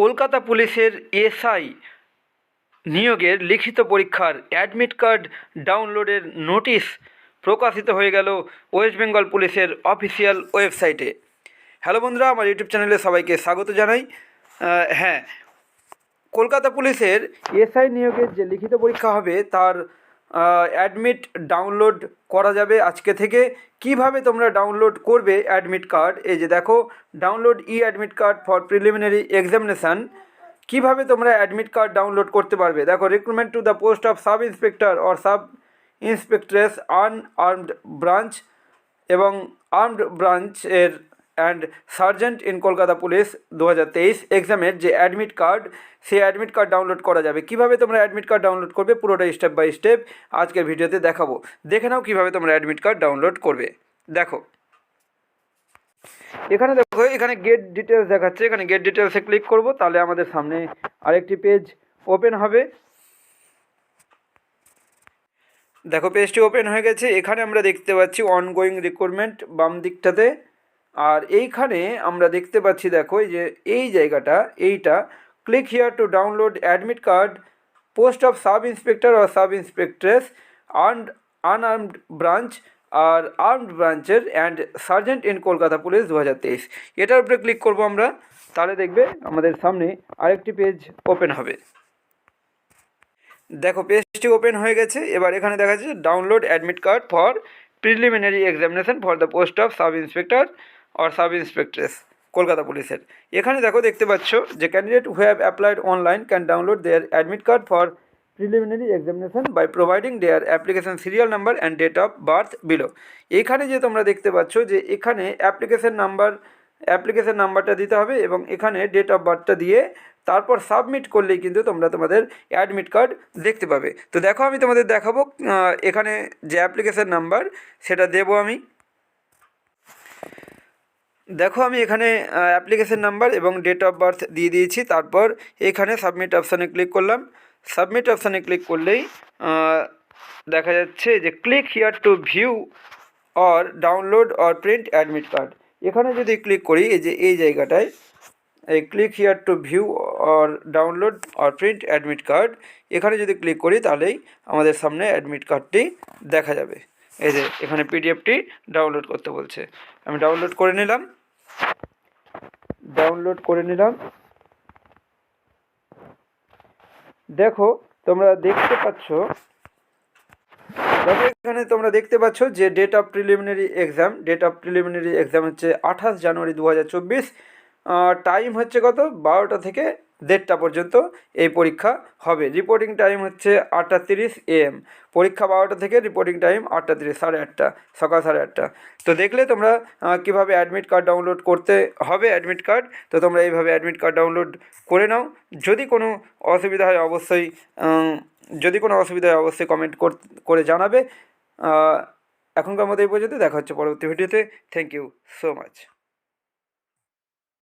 কলকাতা পুলিশের এসআই নিয়োগের লিখিত পরীক্ষার অ্যাডমিট কার্ড ডাউনলোডের নোটিশ প্রকাশিত হয়ে গেল ওয়েস্ট বেঙ্গল পুলিশের অফিসিয়াল ওয়েবসাইটে। হ্যালো বন্ধুরা, আমার ইউটিউব চ্যানেলে সবাইকে স্বাগত জানাই। হ্যাঁ কলকাতা পুলিশের এসআই নিয়োগের যে লিখিত পরীক্ষা হবে, তার অ্যাডমিট ডাউনলোড করা যাবে আজকে থেকে। কীভাবে তোমরা ডাউনলোড করবে অ্যাডমিট কার্ড এই যে দেখো download E admit card for preliminary examination কীভাবে তোমরা অ্যাডমিট কার্ড ডাউনলোড করতে পারবে? দেখো recruitment to the post of sub inspector or sub inspectress unarmed branch এবং আর্মড ব্রাঞ্চের and sergeant in Kolkata police দু হাজার তেইশ এক্সামের যে অ্যাডমিট কার্ড সেই অ্যাডমিট কার্ড ডাউনলোড করা যাবে। কীভাবে তোমরা অ্যাডমিট কার্ড ডাউনলোড করবে পুরোটা স্টেপ বাই স্টেপ আজকের ভিডিওতে দেখাবো। দেখে নাও কীভাবে তোমরা অ্যাডমিট কার্ড ডাউনলোড করবে। দেখো। এখানে দেখো, এখানে গেট ডিটেলস দেখাচ্ছে। এখানে গেট ডিটেলসে ক্লিক করব, তাহলে আমাদের সামনে আরেকটি পেজ ওপেন হবে। দেখো পেজটি ওপেন হয়ে গেছে। এখানে আমরা দেখতে পাচ্ছি অনগোয়িং রিক্রুটমেন্ট বাম দিকটাতে। আর এইখানে আমরা দেখতে পাচ্ছি, দেখো যে এই জায়গাটা, এইটা click here to download admit card post of sub inspector R sub inspectress armed unarmed branch R armed ব্রাঞ্চের and sergeant in Kolkata police দু হাজার তেইশ। এটার উপরে ক্লিক করব আমরা, তাহলে দেখবে আমাদের সামনে আরেকটি পেজ ওপেন হবে। দেখো পেজটি ওপেন হয়ে গেছে, এবার এখানে দেখা যাচ্ছে download admit card for preliminary examination for the post of sub inspector or sub inspectress Kolkata পুলিশের এখানে দেখো দেখতে পাচ্ছ যে candidate who have applied online can download their admit card for preliminary examination by providing their application serial number and date of birth below এখানে যে তোমরা দেখতে পাচ্ছ যে এখানে অ্যাপ্লিকেশন নাম্বার অ্যাপ্লিকেশন নাম্বারটা দিতে হবে এবং এখানে ডেট অফ বার্থটা দিয়ে তারপর সাবমিট করলেই কিন্তু তোমরা তোমাদের অ্যাডমিট কার্ড দেখতে পাবে। তো দেখো আমি তোমাদের দেখাবো এখানে যে অ্যাপ্লিকেশন নাম্বার সেটা দেবো আমি। দেখো, আমি এখানে অ্যাপ্লিকেশন নাম্বার এবং ডেট অফ বার্থ দিয়ে দিয়েছি। তারপর এখানে সাবমিট অপশানে ক্লিক করলাম। সাবমিট অপশানে ক্লিক করলেই দেখা যাচ্ছে যে click here to view or download or print admit card এখানে যদি ক্লিক করি, এই যে, এই জায়গাটায়, এই click here to view or download or print admit card এখানে যদি ক্লিক করি, তাহলেই আমাদের সামনে অ্যাডমিট কার্ডটি দেখা যাবে। এই যে, এখানে পিডিএফটি ডাউনলোড করতে বলছে। আমি ডাউনলোড করে নিলাম। ডাউনলোড করে নিলাম। দেখো, তোমরা দেখতে পাচ্ছ, দেখো এখানে তোমরা দেখতে পাচ্ছ যে date of preliminary exam date of preliminary exam হচ্ছে আঠাশ জানুয়ারি দু হাজার চব্বিশ টাইম হচ্ছে কত? বারোটা থেকে দেড়টা পর্যন্ত এই পরীক্ষা হবে। রিপোর্টিং টাইম হচ্ছে আটটা তিরিশ এএম পরীক্ষা বারোটা থেকে রিপোর্টিং টাইম আটটা তিরিশ, সাড়ে আটটা, সকাল সাড়ে আটটা। তো দেখলে তোমরা কীভাবে অ্যাডমিট কার্ড ডাউনলোড করতে হবে অ্যাডমিট কার্ড তো তোমরা এইভাবে অ্যাডমিট কার্ড ডাউনলোড করে নাও। যদি কোনো অসুবিধা হয় অবশ্যই যদি কোনো অসুবিধা হয় অবশ্যই কমেন্ট করে জানাবে। এখনকার মতো এই পর্যন্ত। দেখা হচ্ছে পরবর্তী ভিডিওতে থ্যাংক ইউ সো মাচ